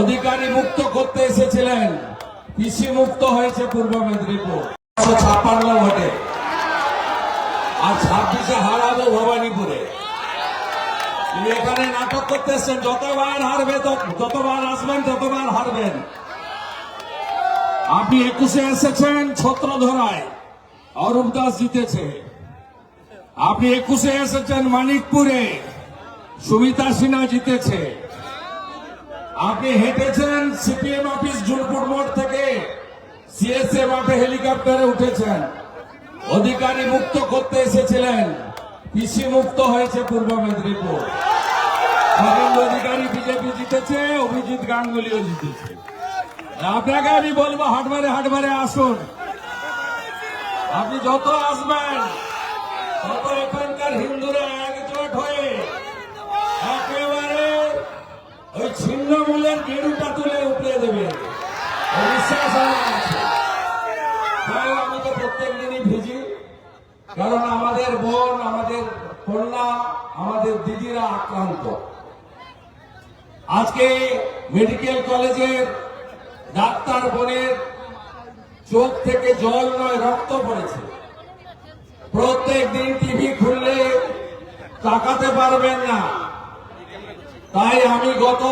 অধিকারী মুক্ত করতে এসেছিলেন। পিসি মুক্ত হয়েছে পূর্ব মেদিনীপুর। ছাপ্পান্ন ভোটে। আর ছাব্বিশে হারাবো ভবানীপুরে। এখানে নাটক করতে এসছেন। যতবার হারবে যতবার আসবেন, ততবার হারবেন। আপনি একুশে এসেছেন ছত্র ধরায় অরূপ দাস জিতেছে। আপনি একুশে এসেছেন মানিকপুরে। সুমিতা সিনহা জিতেছে। আপনি হেঁটেছেন সিপিএম অফিস জুলপুর মোড় থেকে। সিএসএ মাঠে হেলিকপ্টারে উঠেছেন। অধিকারী মুক্ত করতে এসেছিলেন। পিসি মুক্ত হয়েছে পূর্ব মেদিনীপুর। অধিকারী বিজেপি জিতেছে, অভিজিৎ গাঙ্গুলিও জিতেছে। আপনাকে আমি বলব হাটবারে হাটবারে আসুন। আপনি যত আসবেন, তত এখানকার হিন্দুরা একজোট হয়ে একেবারে ওই ছিন্নমূলের গেরুটা তুলে উপড়ে দেবে। বিশ্বাস আমি তো প্রত্যেক দিনই ভিজি। কারণ আমাদের বোন, আমাদের কন্যা, আমাদের দিদিরা আক্রান্ত। আজকে মেডিকেল কলেজের ডাক্তার বোনের চোখ থেকে জল নয়, রক্ত পড়েছে। প্রত্যেক দিন টিভি খুললে তাকাতে পারবেন না। তাই আমি গত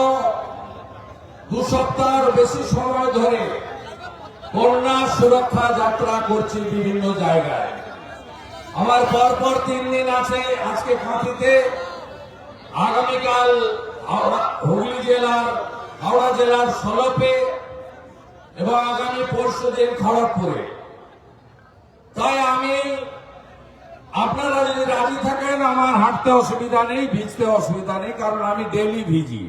দু সপ্তাহের বেশি সময় ধরে কন্যা সুরক্ষা যাত্রা করছি বিভিন্ন জায়গায়। আমার পরপর তিন দিন আছে আজকে কাঁথিতে আগামীকাল হুগলি জেলার, হাওড়া জেলার সলপে এবং আগামী পরশু দিন খড়গপুরে। তাই আমি, আপনারা যদি রাজি থাকেন, আমার হাঁটতে অসুবিধা নেই, ভিজতে অসুবিধা নেই, কারণ আমি ডেলি ভিজি।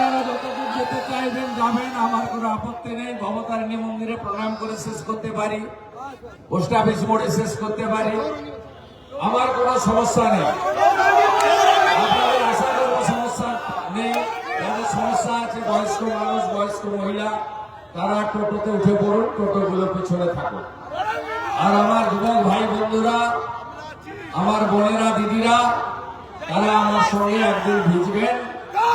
আপনারা যতদূর যেতে চাইবেন যাবেন, আমার কোনো আপত্তি নেই। ভবতারিণী মন্দিরে প্রণাম করে শেষ করতে পারি। পোস্ট অফিস মোড়ে শেষ করতে পারি। আমার কোনো সমস্যা নেই। আপনাদের আসার কোনো সমস্যা নেই। যাদের সমস্যা আছে, বয়স্ক মানুষ, বয়স্ক মহিলা, তারা টোটোতে উঠে পড়ুন, টোটোগুলো পিছনে থাকুন। আর আমার যুবক ভাই বন্ধুরা, আমার বোনেরা, দিদিরা, তারা আমার সঙ্গে একদিন ভিজবেন।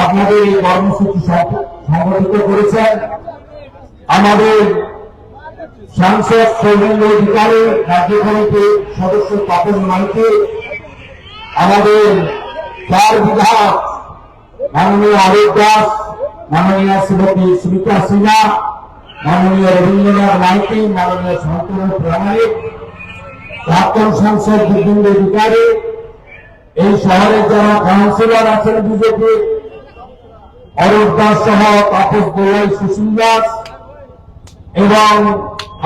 আপনাদের এই কর্মসূচি সংগঠিত করেছেন আমাদের সাংসদ সৌমেন্দ্র অধিকারী, রাজ্য কমিটির সদস্য তপন মাইকে আমাদের চার বিধায়ক মাননীয় অরূপ দাস, মাননীয় শ্রীমতী সুমিতা সিনহা, মাননীয় রবীন্দ্রনাথ মাইতি, মাননীয় শান্তনু প্রামাণিক, প্রাক্তন সাংসদ বিপিন অধিকারী, এই শহরের যারা কাউন্সিলর আছেন বিজেপি অরূপ দাস সহ তাপস দোলাই সুশীল দাস এবং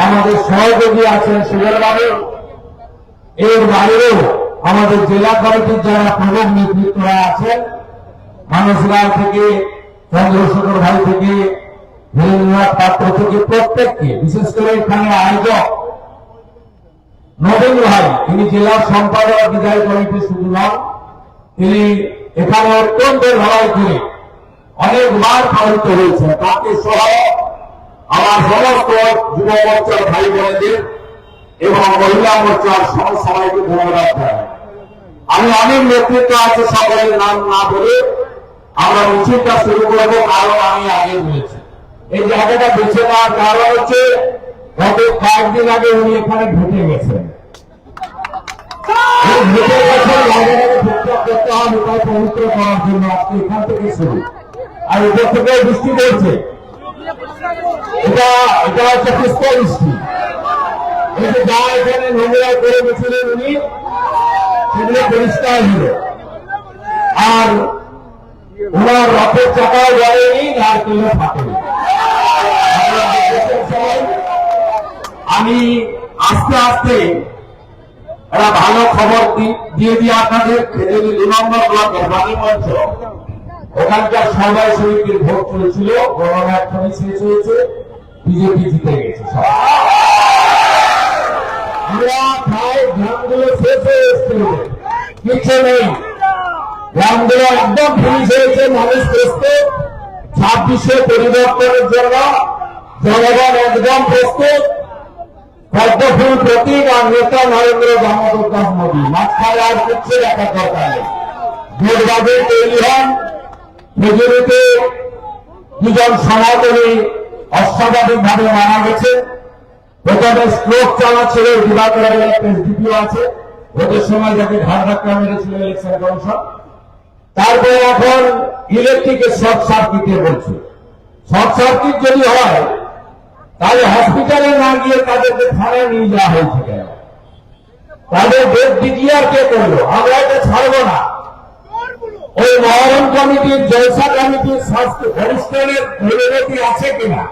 আমাদের সহযোগী আছেন সুগর বাবু। এর বাইরেও আমাদের জেলা কমিটির যারা প্রধান নেতৃত্বরা আছেন মানস রায় থেকে, চন্দ্রশেখর ভাই থেকে ধীরেন্দ্রনাথ পাত্র থেকে প্রত্যেককে, বিশেষ করে এখানে আয়োজক নবীন ভাই, তিনি জেলার সম্পাদক বিদায় কমিটি শুধু নন, তিনি এখানে অত্যন্ত লড়াই করে অনেকবার পালিত হয়েছে। তাকে সহ আমার সমস্ত যুব মোর্চার ভাই বোনেদের এবং মহিলা মোর্চার সব সবাইকে ধন্যবাদ জানাই। আমি অনেক নেতৃত্ব আছে সকলের নাম না বলে আমরা মিছিলটা শুরু করব, কারণ আমি আগে বলেছি। এই জায়গাটা বেছে নেওয়ার কারণ হচ্ছে, গত কয়েকদিন আগে উনি এখানে ভেটে গেছেন। ভেটে গেছেন করতে হবে, তাই পবিত্র করার জন্য আজকে এখান থেকে শুরু। আর উপর থেকে বৃষ্টি পড়ছে। এটা এটা পুষ্প বৃষ্টি। যা এখানে নোংরা করে গেছিলেন উনি, সেগুলো পরিষ্কার আর ওনার রথের ফাটেনি। আমি আস্তে আস্তে একটা ভালো খবর দিয়ে দিয়ে আপনাদের খেজুরি দু নম্বর ব্লকের বাণী মঞ্চ ওখানকার সবাই সমিতির ভোট চলেছিল গণনা এখনই শেষ হয়েছে বিজেপি জিতে গেছে। আমরা শেষ হয়ে একদম হয়েছে, মানুষ প্রস্তুত। একদম প্রস্তুত। আর নেতা নরেন্দ্র আর দরকার ভোটবাদে তৈরি হন। মেজরিতে দুজন সনাতনী অস্বাভাবিক ভাবে মারা গেছে। প্রথমে স্ট্রোক চালাচ্ছিল দিবাকরের একটা আছে। ওদের সময় যাকে ঘাট ধাক্কা মেরেছিল ইলেকশন কমিশন। তারপরে এখন ইলেকট্রিকের শর্ট সার্কিটে বলছে। শর্ট সার্কিট যদি হয়, তাহলে হসপিটালে না গিয়ে তাদেরকে থানায় নিয়ে যাওয়া হয়েছে কেন? তাদের ডেট ডিক্লিয়ার কে করল? আমরা এটা ছাড়বো না। কমিটির জলসা স্বাস্থ্য অনুষ্ঠানের পরিণতি আছে কিনা?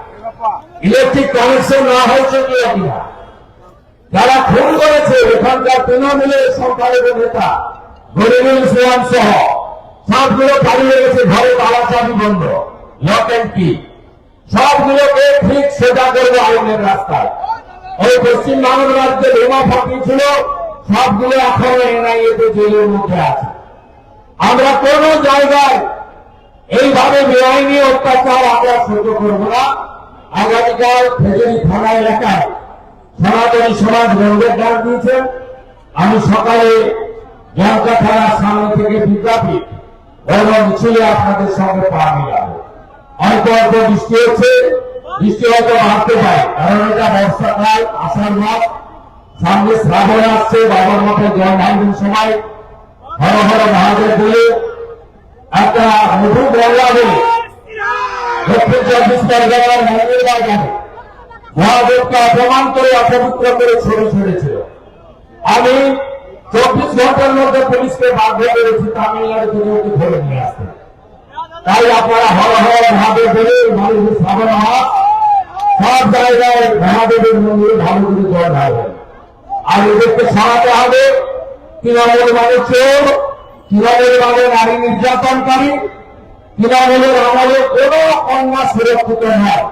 ইলেকট্রিক কানেকশন না হয়েছে কিনা কিনা? যারা খুন করেছে, এখানকার তৃণমূলের সংখ্যালঘু নেতা, গরিবুল ইসলাম সহ, সবগুলো পালিয়ে গেছে ঘরে তালা বন্ধ, লক অ্যান্ড কি? সবগুলোকে ঠিক সোজা করব আইনের রাস্তায়। ওই পশ্চিম বাংলার রাজ্যে বোমা ফাটিয়েছিল, সবগুলো এখন এনআইএ তে জেলের মধ্যে আছে। আমরা কোন জায়গায় এইভাবে বেআইনি অত্যাচার আমরা সহ্য করব না। আগামীকাল খেজুরি থানা এলাকায় সনাতনী সমাজ বন্ধের ডাক দিয়েছেন। আমি সকালে জনতা থানার সামনে থেকে বিজ্ঞাপিত এবং মিছিলে আপনাদের সঙ্গে পা মিলাবো। অল্প অল্প বৃষ্টি হচ্ছে, বৃষ্টি হয়তো বাড়তে পারে, কারণ এটা বর্ষাকাল, আষাঢ় মাস। সামনে শ্রাবণ আসছে, বাবার মতো জল ঢালবেন সময়। হর মহাদেব বলে একটা নতুন বাংলা। বলে দক্ষিণ চব্বিশ পরগনার মন্দির বাজারে মহাদেবকে অপমান করে অপবিত্র করে ছেড়ে ছেড়েছিল আমি চব্বিশ ঘণ্টার মধ্যে পুলিশকে বাধ্য করেছি তামিলনাড়ু থেকে ওকে ধরে নিয়ে আসতে। তাই আপনারা হর হর মহাদেব বলে মানুষের শ্রাবণ মাস সব জায়গায় মহাদেবের মন্দিরে ভালো করে জল ঢালবেন। আর এদেরকে সরাতে হবে। তৃণমূল মানে চোর তৃণমূল মানে নারী নির্যাতনকারী তৃণমূলের আমলে কোন কন্যা সুরক্ষিত নয়।